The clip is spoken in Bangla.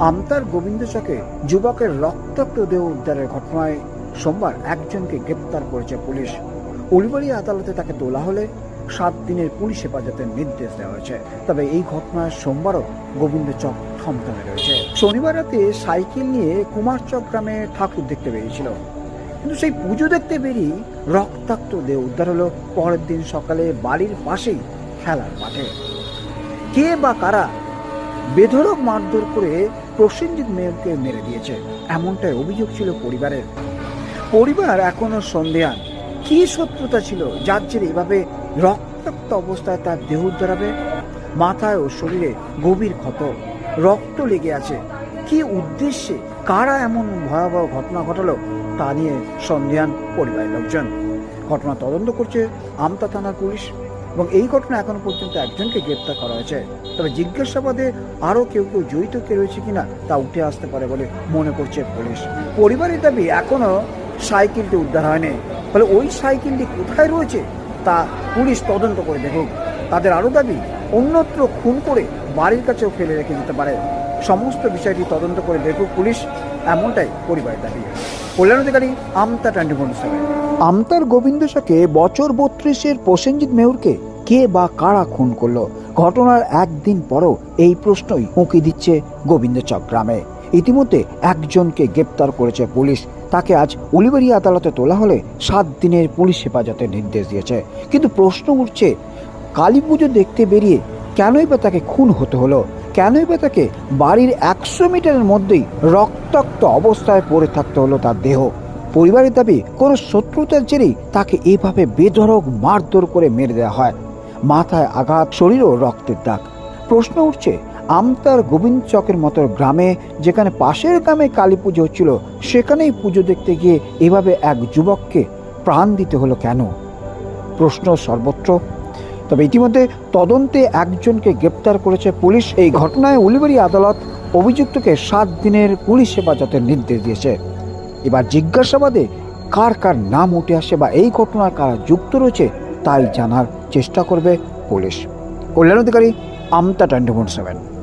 আমতার গোবিন্দ চকে যুবকের রক্তাক্ত দেহ উদ্ধারের ঘটনায় সোমবার একজনকে গ্রেপ্তার করেছে পুলিশ। উলবাড়ি আদালতে তাকে তোলা হলে সাত দিনের পুলিশ হেফাজতের নির্দেশ দেওয়া হয়েছে। তবে এই ঘটনায় সোমবারও গোবিন্দ চক থমথমে রয়েছে। শনিবার রাতে সাইকেল নিয়ে কুমারচক গ্রামে ঠাকুর দেখতে বেরিয়েছিল। কিন্তু সেই পুজো দেখতে বেরিয়ে রক্তাক্ত দেহ উদ্ধার হলো। পরের দিন সকালে বাড়ির পাশেই খেলার মাঠে। কে বা কারা বেধড়ক মারধর করে প্রসেনজিৎ মেয়রকে মেরে দিয়েছে। এমনটাই অভিযোগ ছিল পরিবারের। পরিবার এখনও সন্দেহান। কি শত্রুতা ছিল? যার জেরে এভাবে রক্তাক্ত অবস্থায় তার দেহ উদ্ধার হবে মাথায় ও শরীরে গভীর ক্ষত। রক্ত লেগে আছে। কি উদ্দেশ্যে, কারা এমন ভয়াবহ ঘটনা ঘটালো তা নিয়ে সন্দেহান পরিবারের লোকজন। ঘটনা তদন্ত করছে আমতা থানার পুলিশ। এবং এই ঘটনা এখনও পর্যন্ত একজনকে গ্রেপ্তার করা হয়েছে। তবে জিজ্ঞাসাবাদে আরও কেউ কেউ জড়িত কে রয়েছে কিনা তা উঠে আসতে পারে বলে মনে করছে পুলিশ। পরিবারের দাবি এখনও সাইকেলটি উদ্ধার হয়নি। ফলে ওই সাইকেলটি কোথায় রয়েছে তা পুলিশ তদন্ত করে দেখুক। তাদের আরও দাবি, অন্যত্র খুন করে বাড়ির কাছেও ফেলে রেখে দিতে পারে। সমস্ত বিষয়টি তদন্ত করে দেখুক পুলিশ, এমনটাই পরিবারের দাবি। কল্যাণ অধিকারী আমতা টোয়েন্টি আমতার গোবিন্দ সাকে বছর বত্রিশের প্রসেনজিৎ মেহুরকে কে বা কারা খুন করল? ঘটনার একদিন পরও এই প্রশ্নই উঁকি দিচ্ছে গোবিন্দচক গ্রামে। ইতিমধ্যে একজনকে গ্রেপ্তার করেছে পুলিশ। তাকে আজ উলিবেড়িয়া আদালতে তোলা হলে সাত দিনের পুলিশ হেফাজতের নির্দেশ দিয়েছে। কিন্তু প্রশ্ন উঠছে কালী পুজো দেখতে বেরিয়ে কেনই বা তাকে খুন হতে হলো? কেনই বা তাকে বাড়ির একশো মিটারের মধ্যেই রক্তাক্ত অবস্থায় পড়ে থাকতে হলো তার দেহ। পরিবারের দাবি, কোনো শত্রুতার জেরেই তাকে এভাবে বেধড়ক, মারধর করে মেরে দেওয়া হয়। মাথায় আঘাত, শরীরও রক্তের দাগ। প্রশ্ন উঠছে, আমতার গোবিন্দ চকের মতো গ্রামে, যেখানে পাশের গ্রামে কালী পুজো হচ্ছিল, সেখানেই পুজো দেখতে গিয়ে এভাবে এক যুবককে প্রাণ দিতে হলো কেন? প্রশ্ন সর্বত্র। তবে ইতিমধ্যে তদন্তে একজনকে গ্রেপ্তার করেছে পুলিশ। এই ঘটনায় উলিবাড়ি আদালত অভিযুক্তকে সাত দিনের পুলিশ হেফাজতের নির্দেশ দিয়েছে। এবার জিজ্ঞাসাবাদে কার কার নাম উঠে আসে বা এই ঘটনার কারা যুক্ত রয়েছে, তাই জানার চেষ্টা করবে police. Kalyan Adhikari, Amta twenty seven.